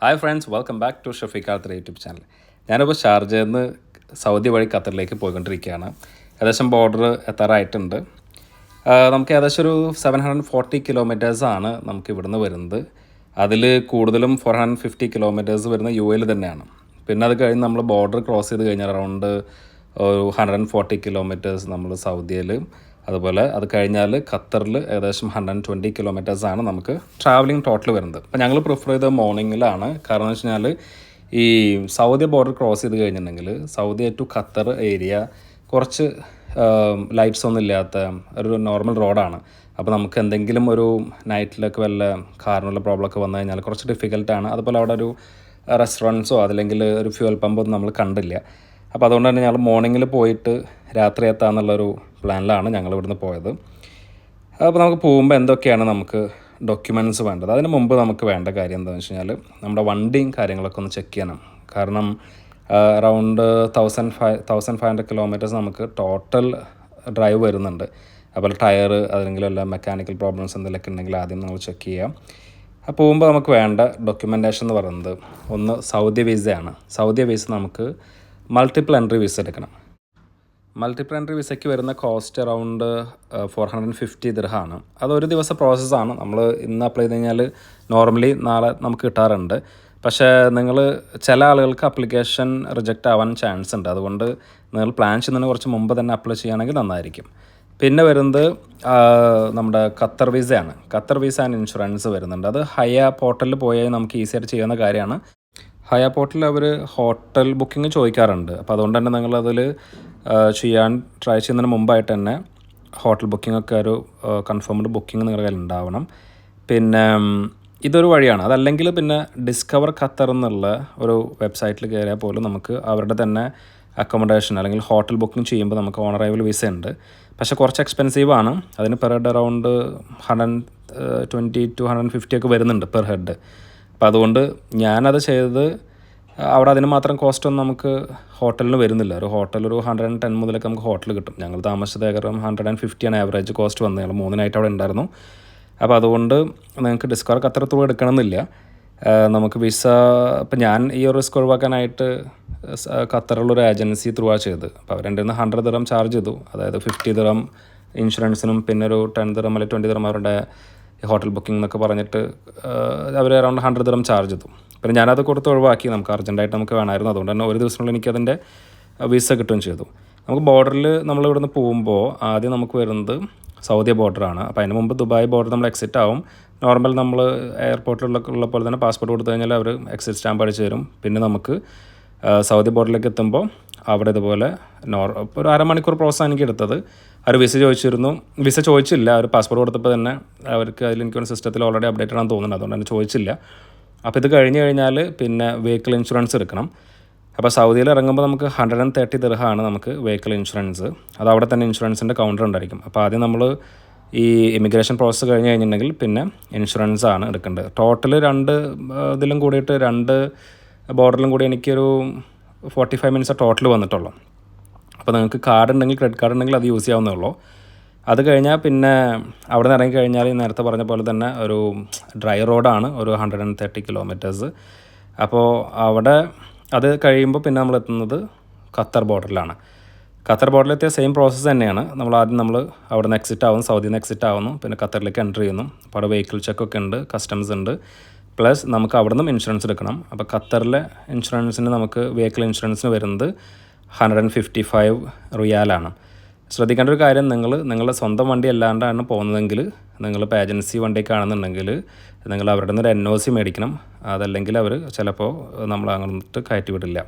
Hi friends welcome back to Shafeeq Qatar YouTube channel ഞാനിപ്പോൾ ഷാർജയിൽ നിന്ന് സൗദി വഴി ഖത്തറിലേക്ക് പോയിക്കൊണ്ടിരിക്കുകയാണ്. ഏകദേശം ബോർഡർ എത്താറായിട്ടുണ്ട്. നമുക്ക് ഏകദേശം ഒരു സെവൻ ഹൺഡ്രഡ് ഫോർട്ടി കിലോമീറ്റേഴ്സാണ് നമുക്ക് ഇവിടുന്ന് വരുന്നത്. അതിൽ കൂടുതലും ഫോർ ഹൺഡ്രഡ് ഫിഫ്റ്റി കിലോമീറ്റേഴ്സ് വരുന്ന യു എയിൽ തന്നെയാണ്. പിന്നെ അത് കഴിഞ്ഞ് നമ്മൾ ബോർഡർ ക്രോസ് ചെയ്ത് കഴിഞ്ഞാൽ അറൗണ്ട് ഒരു ഹൺഡ്രഡ് ആൻഡ് ഫോർട്ടി കിലോമീറ്റേഴ്സ് നമ്മൾ സൗദിയിൽ അതുപോലെ അത് കഴിഞ്ഞാൽ ഖത്തറിൽ ഏകദേശം ഹൺഡ്രഡ് ട്വന്റി കിലോമീറ്റേഴ്സാണ് നമുക്ക് ട്രാവലിംഗ് ടോട്ടൽ വരുന്നത്. അപ്പോൾ ഞങ്ങൾ പ്രിഫർ ചെയ്ത മോർണിംഗിലാണ് കാരണം എന്ന് വെച്ച് ഈ സൗദി ബോർഡർ ക്രോസ് ചെയ്ത് കഴിഞ്ഞിട്ടുണ്ടെങ്കിൽ സൗദി ടു ഖത്തർ ഏരിയ കുറച്ച് ലൈറ്റ്സ് ഒന്നും ഇല്ലാത്ത ഒരു നോർമൽ റോഡാണ് അപ്പോൾ നമുക്ക് എന്തെങ്കിലും ഒരു നൈറ്റിലൊക്കെ വല്ല കാറിനുള്ള പ്രോബ്ലമൊക്കെ വന്നു കഴിഞ്ഞാൽ കുറച്ച് ഡിഫിക്കൽട്ടാണ് അതുപോലെ അവിടെ ഒരു റെസ്റ്റോറന്റ്സോ അതല്ലെങ്കിൽ ഒരു ഫ്യൂൽ പമ്പൊന്നും നമ്മൾ കണ്ടില്ല. അപ്പോൾ അതുകൊണ്ട് തന്നെ ഞങ്ങൾ മോർണിംഗിൽ പോയിട്ട് രാത്രി എത്താമെന്നുള്ളൊരു പ്ലാനിലാണ് ഞങ്ങൾ ഇവിടുന്ന് പോയത്. അപ്പോൾ നമുക്ക് പോകുമ്പോൾ എന്തൊക്കെയാണ് നമുക്ക് ഡോക്യുമെന്റ്സ് വേണ്ടത്? അതിന് മുമ്പ് നമുക്ക് വേണ്ട കാര്യം എന്താണെന്ന് വെച്ച് കഴിഞ്ഞാൽ നമ്മുടെ വണ്ടിയും കാര്യങ്ങളൊക്കെ ഒന്ന് ചെക്ക് ചെയ്യണം. കാരണം around thousand five thousand five hundred kilometres നമുക്ക് ടോട്ടൽ ഡ്രൈവ് വരുന്നുണ്ട്. അതുപോലെ ടയർ അല്ലെങ്കിൽ വല്ല മെക്കാനിക്കൽ പ്രോബ്ലംസ് എന്തെങ്കിലുമൊക്കെ ഉണ്ടെങ്കിൽ ആദ്യം നമ്മൾ ചെക്ക് ചെയ്യാം. അപ്പോൾ പോകുമ്പോൾ നമുക്ക് വേണ്ട ഡോക്യുമെന്റേഷൻ എന്ന് പറയുന്നത് ഒന്ന് സൗദി വിസയാണ് സൗദി വിസ നമുക്ക് മൾട്ടിപ്പിൾ എൻട്രി വിസ എടുക്കണം. എൻട്രി വിസയ്ക്ക് വരുന്ന cost around four hundred fifty ദിർഹാണ് അതൊരു ദിവസ പ്രോസസ്സാണ് നമ്മൾ ഇന്ന് അപ്ലൈ ചെയ്ത് കഴിഞ്ഞാൽ നോർമലി നാളെ നമുക്ക് കിട്ടാറുണ്ട്. പക്ഷേ നിങ്ങൾ ചില ആളുകൾക്ക് അപ്ലിക്കേഷൻ റിജക്റ്റ് ആവാൻ ചാൻസ് ഉണ്ട്. അതുകൊണ്ട് നിങ്ങൾ പ്ലാൻ ചെയ്യുന്നതിന് കുറച്ച് മുമ്പ് തന്നെ അപ്ലൈ ചെയ്യുകയാണെങ്കിൽ നന്നായിരിക്കും. പിന്നെ വരുന്നത് നമ്മുടെ ഖത്തർ വിസയാണ്. ഖത്തർ വിസ ആൻഡ് ഇൻഷുറൻസ് വരുന്നുണ്ട്. അത് ഹയ പോർട്ടലിൽ പോയാൽ നമുക്ക് ഈസി ആയിട്ട് ചെയ്യുന്ന കാര്യമാണ്. ഹയ പോർട്ടലിൽ അവർ ഹോട്ടൽ ബുക്കിംഗ് ചോദിക്കാറുണ്ട്. അപ്പോൾ അതുകൊണ്ട് തന്നെ നിങ്ങളതിൽ ചെയ്യാൻ ട്രൈ ചെയ്യുന്നതിന് മുമ്പായിട്ട് തന്നെ ഹോട്ടൽ ബുക്കിംഗ് ഒക്കെ ഒരു കൺഫേംഡ് ബുക്കിംഗ് നിങ്ങളുടെ കയ്യിൽ ഉണ്ടാവണം. പിന്നെ ഇതൊരു വഴിയാണ്. അതല്ലെങ്കിൽ പിന്നെ ഡിസ്കവർ ഖത്തർ എന്നുള്ള ഒരു വെബ്സൈറ്റിൽ കയറിയാൽ പോലും നമുക്ക് അവരുടെ തന്നെ അക്കോമഡേഷൻ അല്ലെങ്കിൽ ഹോട്ടൽ ബുക്കിംഗ് ചെയ്യുമ്പോൾ നമുക്ക് ഓൺ അറൈവൽ വിസ ഉണ്ട്. പക്ഷേ കുറച്ച് എക്സ്പെൻസീവ് ആണ്. അതിന് per head around hundred twenty two hundred fifty ഒക്കെ വരുന്നുണ്ട് പെർ ഹെഡ് അപ്പോൾ അതുകൊണ്ട് ഞാനത് ചെയ്തത് അവിടെ അതിന് മാത്രം കോസ്റ്റ് ഒന്നും നമുക്ക് ഹോട്ടലിന് വരുന്നില്ല. ഒരു ഹോട്ടൽ ഒരു ഹൺഡ്രഡ് ആൻഡ് ടെൻ മുതലൊക്കെ നമുക്ക് ഹോട്ടൽ കിട്ടും. ഞങ്ങൾ താമസിച്ചത് ഏകദേശം ഹൺഡ്രഡ് ആൻഡ് ഫിഫ്റ്റിയാണ് ആവറേജ് കോസ്റ്റ് വന്നത്. ഞങ്ങൾ മൂന്നിനായിട്ട് അവിടെ ഉണ്ടായിരുന്നു. അപ്പോൾ അതുകൊണ്ട് നിങ്ങൾക്ക് ഡിസ്കൗണ്ട് അത്ര തുക എടുക്കണമെന്നില്ല. നമുക്ക് വിസ ഇപ്പം ഞാൻ ഈ ഒരു റിസ്ക് ഒഴിവാക്കാനായിട്ട് ഖത്തറുള്ളൊരു ഏജൻസി ത്രൂ ആ ചെയ്ത് അപ്പോൾ അവരെന്റെ നിന്ന് ഹൺഡ്രഡ് ദിറം ചാർജ് ചെയ്തു. അതായത് ഫിഫ്റ്റി ദിറം ഇൻഷുറൻസിനും പിന്നെ ഒരു ടെൻ ദിറം അല്ലെങ്കിൽ ട്വന്റി ദിറം അവരുടെ ഹോട്ടൽ ബുക്കിംഗ് എന്നൊക്കെ പറഞ്ഞിട്ട് അവർ അറൗണ്ട് ഹൺഡ്രഡ് ദിറം ചാർജ് എത്തും. പിന്നെ ഞാനത് കൊടുത്ത് ഒഴിവാക്കി നമുക്ക് അർജന്റായിട്ട് നമുക്ക് വേണമായിരുന്നു. അതുകൊണ്ട് തന്നെ ഒരു ദിവസത്തിനുള്ളിൽ എനിക്കതിന്റെ വിസ കിട്ടുകയും ചെയ്തു. നമുക്ക് ബോർഡറിൽ നമ്മൾ ഇവിടുന്ന് പോകുമ്പോൾ ആദ്യം നമുക്ക് വരുന്നത് സൗദി ബോർഡറാണ് അപ്പോൾ അതിന് മുമ്പ് ദുബായ് ബോർഡർ നമ്മൾ എക്സിറ്റ് ആവും. നോർമൽ നമ്മൾ എയർപോർട്ടിലുള്ള ഉള്ള പോലെ തന്നെ പാസ്പോർട്ട് കൊടുത്തു കഴിഞ്ഞാൽ അവർ എക്സിറ്റ് സ്റ്റാമ്പ് അടിച്ച് തരും. പിന്നെ നമുക്ക് സൗദി ബോർഡറിലേക്ക് എത്തുമ്പോൾ അവിടെ ഇതുപോലെ നോർ ഒരു അരമണിക്കൂർ പ്രോസസ്സാണ് എനിക്ക് എടുത്തത്. അവർ വിസ ചോദിച്ചിരുന്നു. വിസ ചോദിച്ചില്ല. അവർ പാസ്പോർട്ട് കൊടുത്തപ്പോൾ തന്നെ അവർക്ക് അതിൽ എനിക്ക് സിസ്റ്റത്തിൽ ഓൾറെഡി അപ്ഡേറ്റ് ആണെന്ന് തോന്നുന്നത് അതുകൊണ്ട് തന്നെ ചോദിച്ചില്ല. അപ്പോൾ ഇത് കഴിഞ്ഞ് കഴിഞ്ഞാൽ പിന്നെ വെഹിക്കിൾ ഇൻഷുറൻസ് എടുക്കണം. അപ്പോൾ സൗദിയിൽ ഇറങ്ങുമ്പോൾ നമുക്ക് ഹൺഡ്രഡ് ആൻഡ് തേർട്ടി ദിർഹാണ് നമുക്ക് വെഹിക്കിൾ ഇൻഷുറൻസ് അത് അവിടെ തന്നെ ഇൻഷുറൻസിന്റെ കൗണ്ടർ ഉണ്ടായിരിക്കും. അപ്പോൾ ആദ്യം നമ്മൾ ഈ ഇമിഗ്രേഷൻ പ്രോസസ്സ് കഴിഞ്ഞ് കഴിഞ്ഞിട്ടുണ്ടെങ്കിൽ പിന്നെ ഇൻഷുറൻസ് ആണ് എടുക്കേണ്ടത്. ടോട്ടൽ രണ്ട് ഇതിലും കൂടിയിട്ട് രണ്ട് ബോർഡറിലും കൂടി എനിക്കൊരു ഫോർട്ടി ഫൈവ് മിനിറ്റ്സ് ടോട്ടൽ വന്നിട്ടുള്ളൂ. അപ്പോൾ നിങ്ങൾക്ക് കാർഡ് ഉണ്ടെങ്കിൽ ക്രെഡിറ്റ് കാർഡ് ഉണ്ടെങ്കിൽ അത് യൂസ് ചെയ്യാവുന്നേ ഉള്ളൂ. അത് കഴിഞ്ഞാൽ പിന്നെ അവിടെ നിന്ന് ഇറങ്ങിക്കഴിഞ്ഞാൽ നേരത്തെ പറഞ്ഞ പോലെ തന്നെ ഒരു ഡ്രൈ റോഡാണ് ഒരു ഹൺഡ്രഡ് ആൻഡ് തേർട്ടി കിലോമീറ്റേഴ്സ് അപ്പോൾ അവിടെ അത് കഴിയുമ്പോൾ പിന്നെ നമ്മൾ എത്തുന്നത് ഖത്തർ ബോർഡറിലാണ് ഖത്തർ ബോർഡറിലെത്തിയ സെയിം പ്രോസസ്സ് തന്നെയാണ്. നമ്മൾ ആദ്യം നമ്മൾ അവിടെ നിന്ന് എക്സിറ്റ് ആവുന്നു സൗദിയിൽ നിന്ന് എക്സിറ്റ് ആവുന്നു പിന്നെ ഖത്തറിലേക്ക് എന്റർ ചെയ്യുന്നു. അപ്പോൾ അവിടെ വെഹിക്കിൾ ചെക്കൊക്കെ ഉണ്ട് കസ്റ്റംസ് ഉണ്ട്. പ്ലസ് നമുക്ക് അവിടെ നിന്നും ഇൻഷുറൻസ് എടുക്കണം. അപ്പോൾ ഖത്തറിലെ ഇൻഷുറൻസിന് നമുക്ക് വെഹിക്കിൾ ഇൻഷുറൻസിന് വരുന്നത് ഹൺഡ്രഡ് ആൻഡ് ഫിഫ്റ്റി ഫൈവ് റിയാലാണ്. ശ്രദ്ധിക്കേണ്ട ഒരു കാര്യം നിങ്ങൾ നിങ്ങളുടെ സ്വന്തം വണ്ടി അല്ലാണ്ടാണ് പോകുന്നതെങ്കിൽ നിങ്ങൾ ഇപ്പോൾ ഏജൻസി വണ്ടിയൊക്കെ ആണെന്നുണ്ടെങ്കിൽ നിങ്ങൾ അവരുടെ നിന്ന് ഒരു എൻ ഒ സി മേടിക്കണം. അതല്ലെങ്കിൽ അവർ ചിലപ്പോൾ നമ്മൾ അങ്ങോട്ട് കയറ്റി വിടില്ല.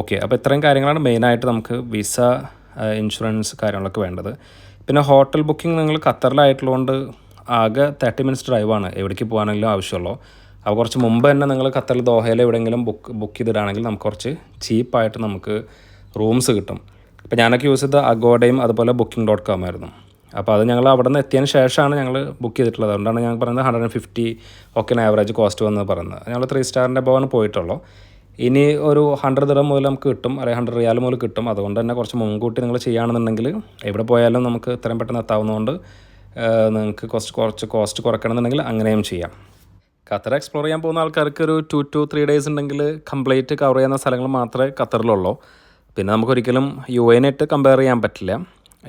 ഓക്കെ അപ്പോൾ ഇത്രയും കാര്യങ്ങളാണ് മെയിനായിട്ട് നമുക്ക് വിസ ഇൻഷുറൻസ് കാര്യങ്ങളൊക്കെ വേണ്ടത്. പിന്നെ ഹോട്ടൽ ബുക്കിംഗ് നിങ്ങൾ ഖത്തറിലായിട്ടുള്ളതുകൊണ്ട് ആകെ തേർട്ടി മിനിറ്റ്സ് ഡ്രൈവാണ് എവിടേക്ക് പോകാനെങ്കിലും ആവശ്യമുള്ളൂ. അപ്പോൾ കുറച്ച് മുമ്പ് തന്നെ നിങ്ങൾ ഖത്തറിൽ ദോഹയിൽ എവിടെയെങ്കിലും ബുക്ക് ബുക്ക് ചെയ്തിടാണെങ്കിൽ നമുക്ക് കുറച്ച് ചീപ്പായിട്ട് നമുക്ക് റൂംസ് കിട്ടും. ഇപ്പോൾ ഞാനൊക്കെ യൂസ് ചെയ്ത അഗോഡയും അതുപോലെ ബുക്കിംഗ് ഡോട്ട് കോം ആയിരുന്നു. അപ്പോൾ അത് ഞങ്ങൾ അവിടെ നിന്ന് എത്തിയതിന് ശേഷമാണ് ഞങ്ങൾ ബുക്ക് ചെയ്തിട്ടുള്ളത്. അതുകൊണ്ടാണ് ഞാൻ പറയുന്നത് ഹൺഡ്രഡ് ആൻഡ് ഫിഫ്റ്റി ഒക്കെ ആവറേജ് കോസ്റ്റ് വന്ന് പറയുന്നത്. ഞങ്ങൾ ത്രീ സ്റ്റാറിന്റെ പോകാൻ പോയിട്ടുള്ളൂ. ഇനി ഒരു ഹൺഡ്രഡ് ദിറം മുതൽ നമുക്ക് കിട്ടും. അല്ലെങ്കിൽ ഹൺഡ്രഡ് റിയാൽ മുതൽ കിട്ടും. അതുകൊണ്ട് തന്നെ കുറച്ച് മുൻകൂട്ടി നിങ്ങൾ ചെയ്യുകയാണെന്നുണ്ടെങ്കിൽ എവിടെ പോയാലും നമുക്ക് ഇത്രയും പെട്ടെന്ന് എത്താവുന്നതുകൊണ്ട് നിങ്ങൾക്ക് കുറച്ച് കുറച്ച് കോസ്റ്റ് കുറയ്ക്കണമെന്നുണ്ടെങ്കിൽ അങ്ങനെയും ചെയ്യാം. ഖത്തർ എക്സ്പ്ലോർ ചെയ്യാൻ പോകുന്ന ആൾക്കാർക്ക് ഒരു ടു ടു ത്രീ ഡേയ്സ് ഉണ്ടെങ്കിൽ കംപ്ലീറ്റ് കവർ ചെയ്യുന്ന സ്ഥലങ്ങൾ മാത്രമേ ഖത്തറിലുള്ളൂ. പിന്നെ നമുക്കൊരിക്കലും യു എനായിട്ട് കമ്പയർ ചെയ്യാൻ പറ്റില്ല.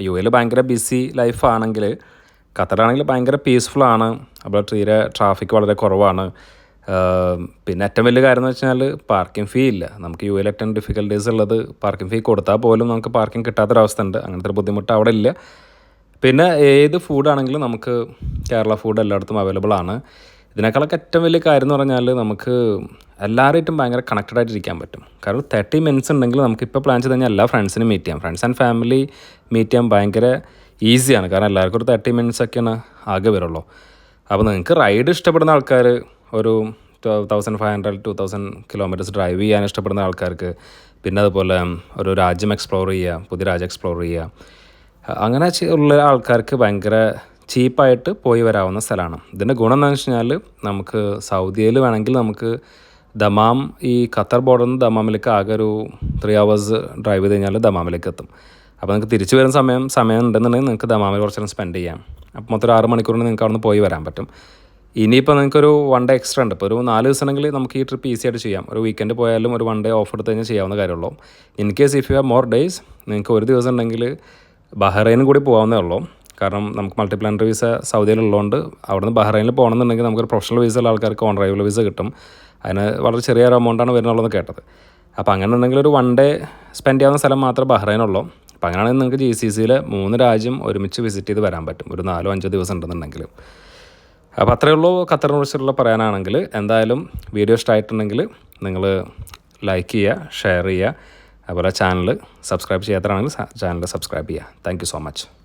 യു എയിൽ ഭയങ്കര ബിസി ലൈഫാണെങ്കിൽ ഖത്തറാണെങ്കിൽ ഭയങ്കര പീസ്ഫുൾ ആണ്. അപ്പോൾ തീരെ ട്രാഫിക് വളരെ കുറവാണ്. പിന്നെ ഏറ്റവും വലിയ കാര്യം എന്ന് വെച്ചാൽ പാർക്കിംഗ് ഫീ ഇല്ല. നമുക്ക് യു എയിൽ ഏറ്റവും ഡിഫിക്കൽട്ടീസ് ഉള്ളത് പാർക്കിംഗ് ഫീ കൊടുത്താൽ പോലും നമുക്ക് പാർക്കിംഗ് കിട്ടാത്തൊരവസ്ഥ ഉണ്ട് അങ്ങനത്തെ ഒരു ബുദ്ധിമുട്ട് അവിടെ ഇല്ല. പിന്നെ ഏത് ഫുഡാണെങ്കിലും നമുക്ക് കേരള ഫുഡ് എല്ലായിടത്തും അവൈലബിൾ ആണ്. ഇതിനേക്കാളൊക്കെ ഏറ്റവും വലിയ കാര്യം എന്ന് പറഞ്ഞാൽ നമുക്ക് എല്ലാവരായിട്ടും ഭയങ്കര കണക്റ്റഡ് ആയിട്ടിരിക്കാൻ പറ്റും. കാരണം തേർട്ടി മിനിറ്റ്സ് ഉണ്ടെങ്കിൽ നമുക്ക് ഇപ്പോൾ പ്ലാൻ ചെയ്ത് കഴിഞ്ഞാൽ എല്ലാ ഫ്രണ്ട്സിനും മീറ്റ് ചെയ്യാം. ഫ്രണ്ട്സ് ആൻഡ് ഫാമിലി മീറ്റ് ചെയ്യാൻ ഭയങ്കര ഈസിയാണ് കാരണം എല്ലാവർക്കും ഒരു തേർട്ടി മിനിറ്റ്സ് ഒക്കെയാണ് ആകെ വരുള്ളൂ. അപ്പോൾ നിങ്ങൾക്ക് റൈഡ് ഇഷ്ടപ്പെടുന്ന ആൾക്കാർ ഒരു thousand five hundred two thousand kilometres drive ചെയ്യാൻ ഇഷ്ടപ്പെടുന്ന ആൾക്കാർക്ക് പിന്നെ അതുപോലെ ഒരു രാജ്യം എക്സ്പ്ലോർ ചെയ്യുക പുതിയ രാജ്യം എക്സ്പ്ലോർ ചെയ്യുക അങ്ങനെ ഉള്ള ആൾക്കാർക്ക് ഭയങ്കര ചീപ്പായിട്ട് പോയി വരാവുന്ന സ്ഥലമാണ്. ഇതിന്റെ ഗുണം എന്താണെന്ന് വെച്ച് കഴിഞ്ഞാൽ നമുക്ക് സൗദിയിൽ വേണമെങ്കിൽ നമുക്ക് ദമാം ഈ ഖത്തർ ബോർഡറിൽ നിന്ന് ദമാമിലേക്ക് ആകെ ഒരു ത്രീ അവേഴ്സ് ഡ്രൈവ് ചെയ്ത് കഴിഞ്ഞാൽ ദമാമിലേക്ക് എത്തും. അപ്പോൾ നിങ്ങൾക്ക് തിരിച്ചു വരുന്ന സമയം സമയം ഉണ്ടെന്നുണ്ടെങ്കിൽ നിങ്ങൾക്ക് ദമാമിൽ കുറച്ച് നേരം സ്പെൻഡ് ചെയ്യാം. അപ്പോൾ മൊത്തം ഒരു ആറ് മണിക്കൂറിന് നിങ്ങൾക്ക് അവിടെ നിന്ന് പോയി വരാൻ പറ്റും. ഇനിയിപ്പോൾ നിങ്ങൾക്കൊരു വൺ ഡേ എക്സ്ട്രാ ഉണ്ട്. ഇപ്പോൾ ഒരു നാല് ദിവസം ഉണ്ടെങ്കിൽ നമുക്ക് ഈ ട്രിപ്പ് ഈസി ആയിട്ട് ചെയ്യാം. ഒരു വീക്കെൻഡ് പോയാലും ഒരു വൺ ഡേ ഓഫ് എടുത്ത് കഴിഞ്ഞാൽ ചെയ്യാവുന്ന കാര്യമുള്ളൂ. In case if you have more days നിങ്ങൾക്ക് ഒരു ദിവസം ഉണ്ടെങ്കിൽ ബഹ്റൈനും കൂടി പോകാവുന്നേ ഉള്ളൂ. കാരണം നമുക്ക് മൾട്ടിപ്ലാനറി വിസ സൗദിയിലുള്ളതുകൊണ്ട് അവിടെ നിന്ന് ബഹ്റൈനിൽ പോകണമെന്നുണ്ടെങ്കിൽ നമുക്കൊരു പ്രൊഫഷണൽ വിസ ഉള്ള ആൾക്കാർക്ക് ഓൺ ഡ്രൈവൽ വിസ കിട്ടും. അതിന് വളരെ ചെറിയൊരു എമൗണ്ടാണ് വരുന്നുള്ളതെന്ന് കേട്ടത്. അപ്പോൾ അങ്ങനെ ഉണ്ടെങ്കിൽ ഒരു വൺ ഡേ സ്പെൻഡ് ചെയ്യാവുന്ന സ്ഥലം മാത്രമേ ബഹ്റൈനുള്ളൂ. അപ്പോൾ അങ്ങനെയാണെങ്കിൽ നിങ്ങൾക്ക് ജി സി സിയിലെ മൂന്ന് രാജ്യം ഒരുമിച്ച് വിസിറ്റ് ചെയ്ത് വരാൻ പറ്റും. ഒരു നാലോ അഞ്ചോ ദിവസം ഉണ്ടെന്നുണ്ടെങ്കിൽ. അപ്പോൾ അത്രയേ ഉള്ളൂ ഖത്തറിനെ കുറിച്ചുള്ള പറയാനാണെങ്കിൽ. എന്തായാലും വീഡിയോ ഇഷ്ടമായിട്ടുണ്ടെങ്കിൽ നിങ്ങൾ ലൈക്ക് ചെയ്യുക ഷെയർ ചെയ്യുക. അതുപോലെ ചാനൽ സബ്സ്ക്രൈബ് ചെയ്യാത്തതാണെങ്കിൽ ചാനൽ സബ്സ്ക്രൈബ് ചെയ്യുക. Thank so much